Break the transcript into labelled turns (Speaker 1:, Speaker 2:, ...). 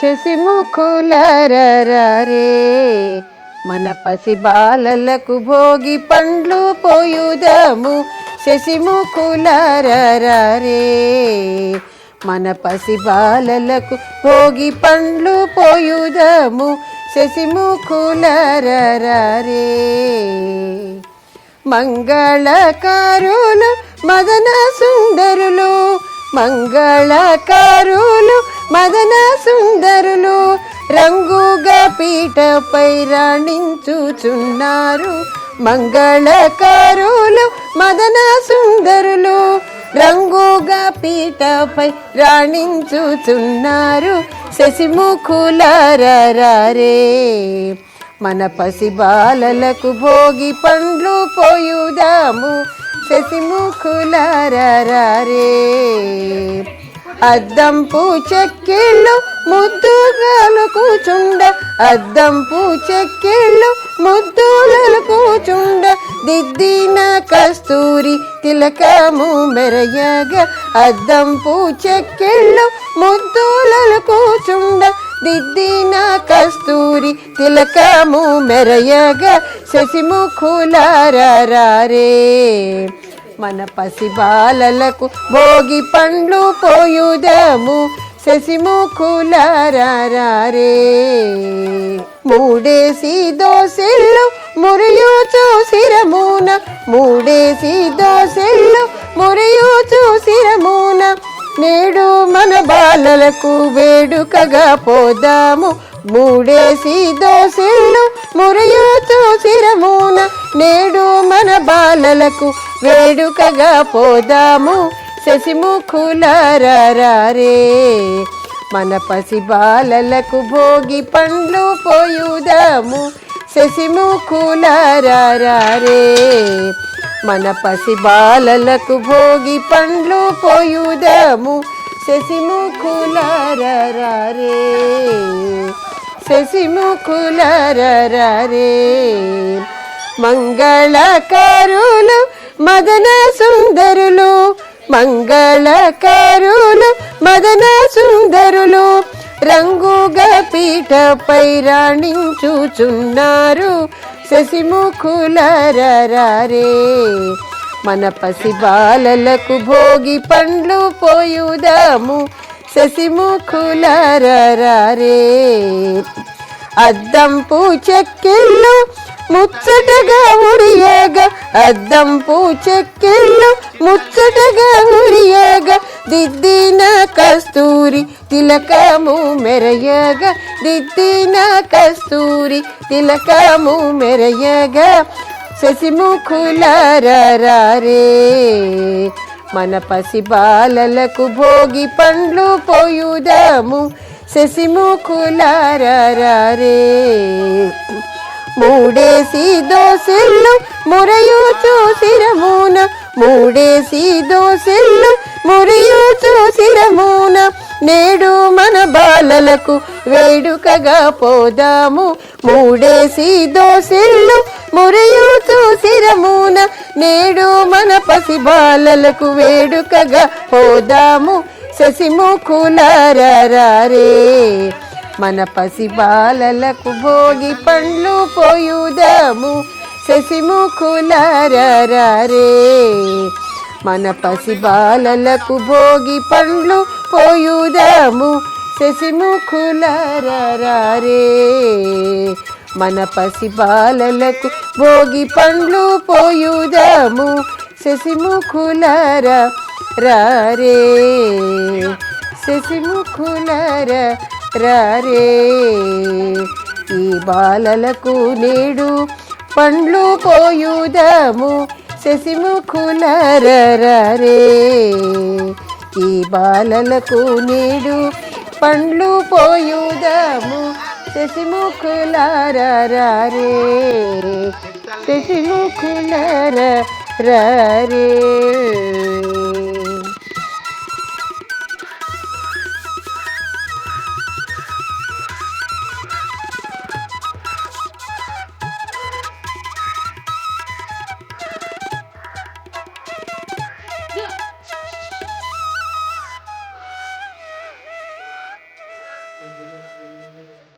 Speaker 1: శశిముఖులరరే మన పసి బాలలకు భోగి పండ్లు పోయుదము. శశిముఖులరరే మన పసి బాలలకు భోగి పండ్లు పోయుదము. శశిముఖులరరే మంగళకారులు మదన సుందరులు మంగళకారులు రంగుగా పీటపై రాణించుచున్నారు. మంగళకారులు మదన సుందరులు రంగుగా పీటపై రాణించుచున్నారు. శశిముఖులారే మన పసి బాలలకు భోగి పండ్లు పోయుదాము. శశిముఖులారే అద్దంపు చెక్కిళ్ళు ముద్దుగా కూచుండ అద్దంపు చెక్కిళ్ళు ముద్దులలు కూచుండ దిద్దిన కస్తూరి తిలకము మెరయగా అద్దంపు చెక్కిళ్ళు ముద్దులలు కూచుండ దిద్దిన కస్తూరి తిలకము మెరయగా శశిముఖులారే మన పసి బాలలకు భోగి పండ్లు పోయుదము శశిముఖులారే మూడేసి దోసిళ్ళు మురియు శిరమున మూడేసి దోసిళ్ళు మురియు శిరమున నేడు మన బాలలకు వేడుకగా పోదాము. మూడేసి దోసిళ్ళు మురయుతూ శిరమున నేడు మన బాలలకు వేడుకగా పోదాము. శశిముఖులారే మన పసి బాలలకు భోగి పండ్లు పోయుదాము. శశిముఖులారే మన పసి బాలలకు భోగి పండ్లు పోయుదాము. శశిముఖులారే శశిముఖులారే మంగళకారులు మదన సుందరులు మంగళకారులు మదన సుందరులు రంగుగా పీఠపై రాణించుచున్నారు. శశిముఖులరారే మన పసి బాలలకు భోగి పండ్లు పోయుదాము. శశిముఖులారే అద్దంపు చెక్కిళ్ళు ముచ్చటగా ఉడియగా అద్దం చెక్కిళ్ళు ముచ్చటగా ఉడియగా దిద్దిన కస్తూరి తిలకము మెరయగా. దిద్దిన కస్తూరి తిలకము మెరయగా. శశిముఖులారే మన పసి బాలలకు భోగి పండ్లు పోయుదాము. శశిముఖులారే మూడేసి దోసిళ్ళు మురయు చూసిరమున మూడేసి దోసిళ్ళు మురయు చూసిరమున నేడు మన బాలలకు వేడుకగా పోదాము. మూడేసి దోసిళ్ళు మురయు చూసిరమున నేడు మన పసి బాలలకు వేడుకగా పోదాము. శశిముఖులారే మన పసి బాలలకు భోగి పండ్లు పోయుదాము. శశిముఖులారే మన పసి బాలలకు భోగి పండ్లు పోయుదాము. శశిముఖులారే మన పసి బాలలకు భోగి పండ్లు పోయుదాము. శశిముఖులారా రే శశిముఖులార రే ఈ బాలలకు నేడు పండ్లు పోయుదము శశిముఖులార రారే ఈ బాలలకు నేడు పండ్లు పోయుదము శశిముఖులార రారే శశిముఖులార రారే